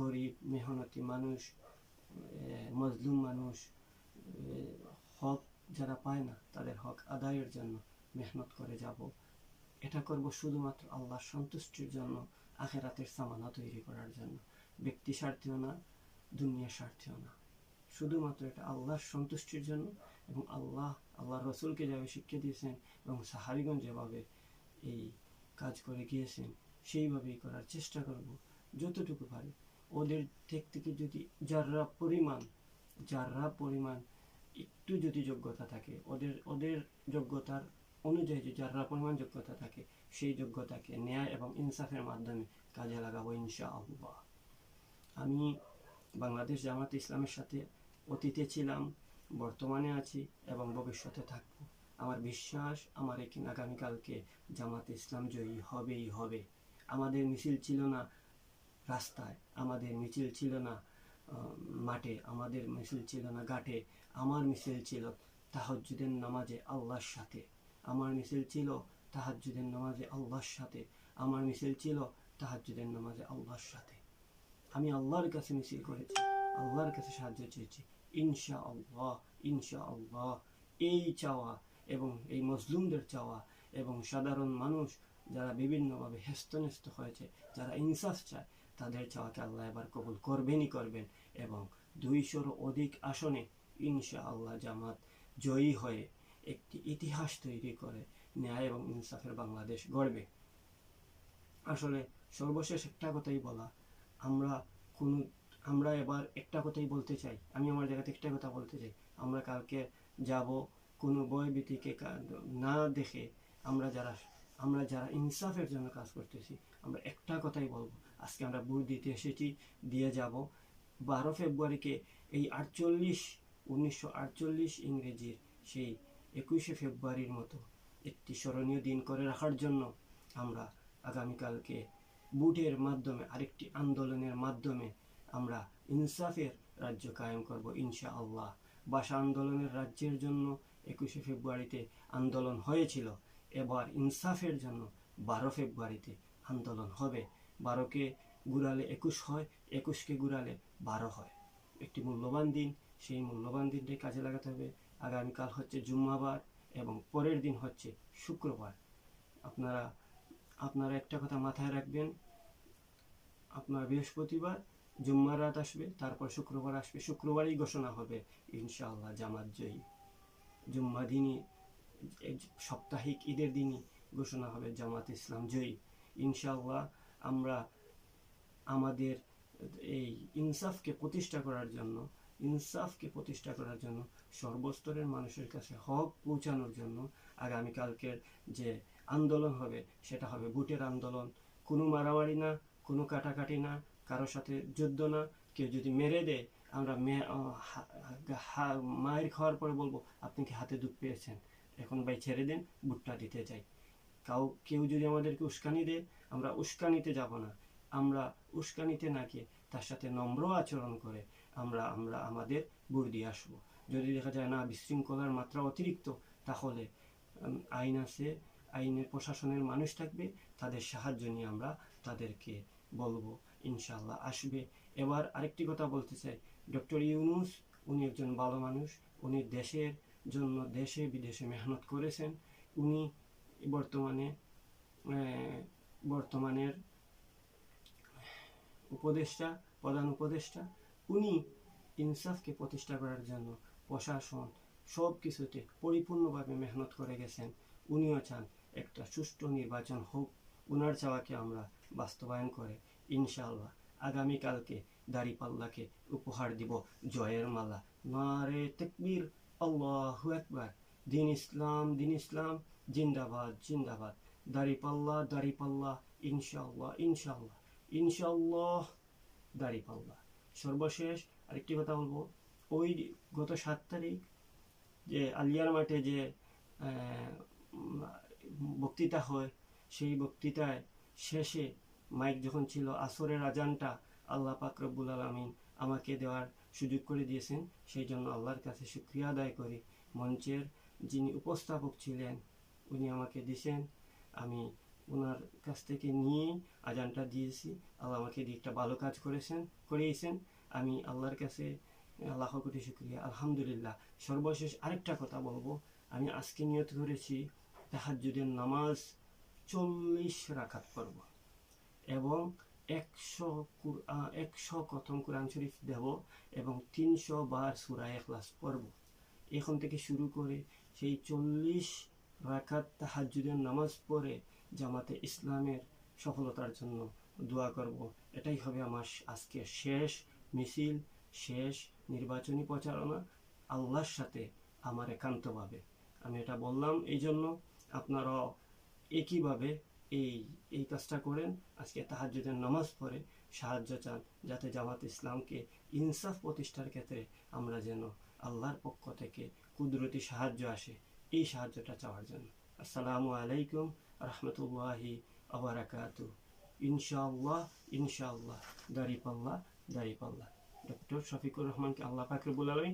গরিব মেহনতি মানুষ মজলুম মানুষ হক যারা পায় না, তাদের হক আদায়ের জন্য মেহনত করে যাব। এটা করব শুধুমাত্র আল্লাহর সন্তুষ্টির জন্য, আখেরাতের সামানা তৈরি করার জন্য। ব্যক্তি স্বার্থেও না দুনিয়ার স্বার্থেও না। শুধুমাত্র এটা আল্লাহর সন্তুষ্টির জন্য এবং আল্লাহ আল্লাহ রসুলকে যেভাবে শিক্ষা দিয়েছেন এবং সাহাবিগঞ্জ যেভাবে এই কাজ করে গিয়েছেন, সেইভাবেই করার চেষ্টা করব, যতটুকু পারি। ওদের দিক থেকে যদি যারা পরিমাণ যারা পরিমাণ একটু যদি যোগ্যতা থাকে, ওদের ওদের যোগ্যতার অনুযায়ী যে যারা পরিমাণ যোগ্যতা থাকে, সেই যোগ্যতাকে ন্যায় এবং ইনসাফের মাধ্যমে কাজে লাগাবো ইনশা আল্লাহ আমি বাংলাদেশ জামাত ইসলামের সাথে অতীতে ছিলাম, বর্তমানে আছি এবং ভবিষ্যতে থাকব। আমার বিশ্বাস, আমার এখানে আগামীকালকে জামাত ইসলাম জয়ী হবেই হবে। আমাদের মিছিল ছিল না রাস্তায়। আমাদের মিছিল ছিল না মাঠে, আমাদের মিছিল ছিল না, ঘাটে। আমার মিছিল ছিল তাহাজ্জুদের নামাজে আল্লাহর সাথে। আমার মিছিল ছিল তাহাজ্জুদের নামাজে আল্লাহর সাথে। আমার মিছিল ছিল তাহাজ্জুদের নামাজে আল্লাহর সাথে। আমি আল্লাহর কাছে মিছিল করেছি, আল্লাহর কাছে সাহায্য চেয়েছি। ইনশা আল্লাহ ইনশা আল্লাহ এই চাওয়া এবং এই মজলুমদের চাওয়া এবং সাধারণ মানুষ যারা বিভিন্নভাবে হেস্তনেস্ত হয়েছে, যারা ইনসাফ চায় তাদের চাওয়াকে আল্লাহ এবার কবুল করবেনই করবেন এবং দুইশোর অধিক আসনে ইনশা আল্লাহ জামাত জয়ী হয়ে একটি ইতিহাস তৈরি করে ন্যায় এবং ইনসাফের বাংলাদেশ গড়বে। আসলে সর্বশেষ একটা কথাই বলা, আমরা কোনো, আমরা এবার একটা কথাই বলতে চাই, আমি আমার জায়গাতে একটা কথা বলতে চাই, আমরা কালকে যাব কোনো বই ভীতিকে না দেখে আমরা যারা আমরা যারা ইনসাফের জন্য কাজ করতেছি, আমরা একটা কথাই বলব আজকে আমরা ভোট দিতে এসেছি, দিয়ে যাব। বারো ফেব্রুয়ারিকে এই আটচল্লিশ, উনিশশো আটচল্লিশ ইংরেজির সেই একুশে ফেব্রুয়ারির মতো একটি স্মরণীয় দিন করে রাখার জন্য আমরা আগামীকালকে বুটের মাধ্যমে, আরেকটি আন্দোলনের মাধ্যমে আমরা ইনসাফের রাজ্য কায়েম করব ইনশা আল্লাহ ভাষা আন্দোলনের রাজ্যের জন্য একুশে ফেব্রুয়ারিতে আন্দোলন হয়েছিল। এবার ইনসাফের জন্য বারো ফেব্রুয়ারিতে আন্দোলন হবে। বারোকে গুড়ালে একুশ হয়, একুশকে গুড়ালে বারো হয়। একটি মূল্যবান দিন, সেই মূল্যবান দিনটাই কাজে লাগাতে হবে। আগামীকাল হচ্ছে জুম্মাবার এবং পরের দিন হচ্ছে শুক্রবার। আপনারা আপনারা একটা কথা মাথায় রাখবেন, আপনার বৃহস্পতিবার জুম্মার রাত আসবে, তারপর শুক্রবার আসবে, শুক্রবারই ঘোষণা হবে, ইনশাআল্লাহ জামাত জয়ী। জুম্মা দিনই সাপ্তাহিক ঈদের দিনই ঘোষণা হবে, জামাত ইসলাম জয়ী। ইনশাআল্লাহ আমরা আমাদের এই ইনসাফকে প্রতিষ্ঠা করার জন্য, ইনসাফকে প্রতিষ্ঠা করার জন্য, সর্বস্তরের মানুষের কাছে হক পৌঁছানোর জন্য আগামীকালকের যে আন্দোলন হবে, সেটা হবে বুটের আন্দোলন। কোনো মারামারি না, কোনো কাটাকাটি না কারোর সাথে যুদ্ধ না। কেউ যদি মেরে দেয়, আমরা মায়ের খাওয়ার পরে বলব, আপনি কি হাতে দুধ পেয়েছেন? এখন ভাই ছেড়ে দিন বুটটা দিতে যাই। কাউ কেউ যদি আমাদেরকে উস্কানি দেয়, আমরা উস্কানিতে যাব না। আমরা উস্কানিতে না গিয়ে তার সাথে নম্র আচরণ করে আমরা আমরা আমাদের বুড় দিয়ে আসব। যদি দেখা যায় না, বিশৃঙ্খলার মাত্রা অতিরিক্ত, তাহলে আইন আছে, আইনের প্রশাসনের মানুষ থাকবে, তাদের সাহায্য নিয়ে আমরা তাদেরকে বলব। ইনশাল্লাহ আসবে। এবার আরেকটি কথা বলতে চাই। ডক্টর ইউনুস, উনি একজন ভালো মানুষ, উনি দেশের জন্য দেশে বিদেশে মেহনত করেছেন। উনি বর্তমানে বর্তমানের উপদেষ্টা, প্রধান উপদেষ্টা, উনি ইনসাফকে প্রতিষ্ঠা করার জন্য প্রশাসন সব কিছুতে পরিপূর্ণভাবে মেহনত করে গেছেন। উনিও চান একটা সুষ্ঠু নির্বাচন হোক। উনার চাওয়াকে আমরা বাস্তবায়ন করে ইনশাআল্লাহ আগামীকালকে দাড়িপাল্লাকে উপহার দিব জয়ের মালা। নারে তেকবীর, আল্লাহু একবার দিন ইসলাম দিন ইসলাম জিন্দাবাদ জিন্দাবাদ। দাড়িপাল্লা দাড়িপাল্লা ইনশাল্লাহ ইনশাল্লাহ ইনশাআল্লাহ দাড়িপাল্লা সর্বশেষ আরেকটি কথা বলব। ওই গত সাত তারিখ যে আলিয়ার মাঠে যে বক্তৃতা হয়, সেই বক্তৃতায় শেষে মাইক যখন ছিল, আসরের আজানটা আল্লাহ পাক রব্বুল আলমিন আমাকে দেওয়ার সুযোগ করে দিয়েছেন। সেই জন্য আল্লাহর কাছে শুক্রিয়া আদায় করি। মঞ্চের যিনি উপস্থাপক ছিলেন উনি আমাকে দিয়েছেন। আমি ওনার কাছ থেকে নিয়ে আজানটা দিয়েছি। আল্লাহ আমাকে দিকটা ভালো কাজ করেছেন, করিয়েছেন। আমি আল্লাহর কাছে আল্লাহ কোটি শুক্রিয়া। আলহামদুলিল্লাহ। সর্বশেষ আরেকটা কথা বলব। আমি আজকে নিয়ত করেছি তাহাজ্জুদের নামাজ চল্লিশ রাখাত করব এবং একশো একশো কথম কোরআন শরীফ দেব এবং তিনশো বার সুরা এখলাস পড়ব। এখন থেকে শুরু করে সেই চল্লিশ রাকাত তাহাজ্জুদের নামাজ পড়ে জামাতে ইসলামের সফলতার জন্য দোয়া করব। এটাই হবে আমার আজকে শেষ মিছিল, শেষ নির্বাচনী প্রচারণা আল্লাহর সাথে আমার একান্তভাবে। আমি এটা বললাম এই জন্য আপনারাও একইভাবে এই এই কাজটা করেন। আজকে তাহাজ্জুদের নামাজ পড়ে সাহায্য চান যাতে জামাত ইসলামকে ইনসাফ প্রতিষ্ঠার ক্ষেত্রে আমরা যেন আল্লাহর পক্ষ থেকে কুদরতি সাহায্য আসে। এই সাহায্যটা চাওয়ার জন্য। আসসালামু আলাইকুম রহমতুল্লাহি আবরাকাত ইনশাআল্লাহ ইনশাআল্লাহ, দাঁড়িপাল্লা দাঁড়িপাল্লা। ডক্টর শফিকুর রহমানকে আল্লাহ পাকরবুল আলমী